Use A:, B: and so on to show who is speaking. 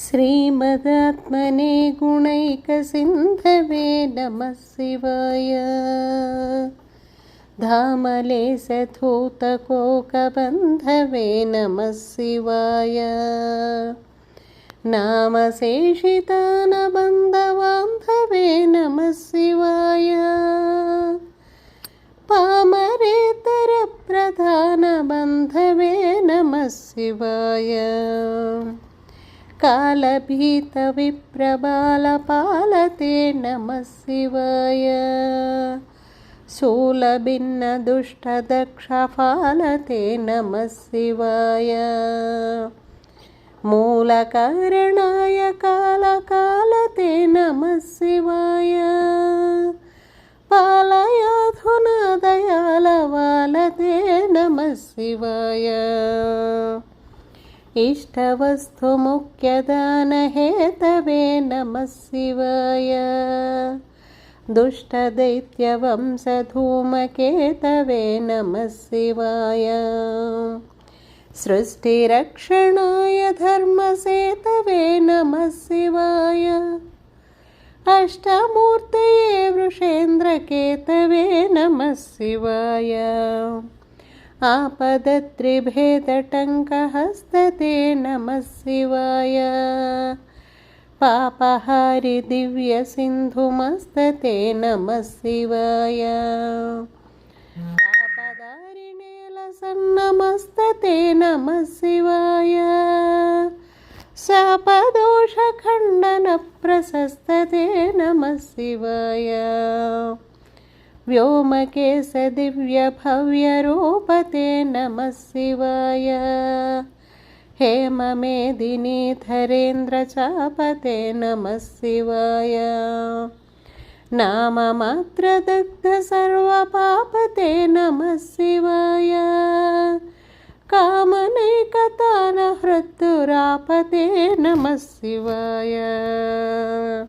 A: श्रीमदात्मने गुणैकसिन्धवे नमः शिवाय धामले सधूतकोकबन्धवे नमः शिवाय नामशेषितानबन्धवान्धवे नमः शिवाय पामरेतरप्रधानबन्धवे नमः शिवाय कालभीतविप्रबालपालते नमः शिवाय शूलभिन्नदुष्टदक्षफालते नमः शिवाय मूलकारणाय कालकालते नमः शिवाय पालयाधुना दयालवालते नमः शिवाय इष्टवस्तुमुख्यदानहेतवे नमः शिवाय दुष्टदैत्यवंशधूमकेतवे नमः शिवाय सृष्टिरक्षणाय धर्मसेतवे नमः शिवाय अष्टमूर्तये वृषेन्द्रकेतवे नमः शिवाय आपदत्रिभेदटङ्कहस्तते नमः शिवाय पापहारि दिव्यसिन्धुमस्तते नमः शिवाय पापदारिणे लसन्नमस्तते नमः शिवाय शापदोषखण्डनप्रशस्तते नमः शिवाय व्योमकेशदिव्यभव्यरूपते नमः शिवाय। हेममेदिनीधरेन्द्रचापते नमः शिवाय। नाममात्रदग्धसर्वपापते नमः शिवाय। कामनैकतानहृद्दुरापते नमः शिवाय।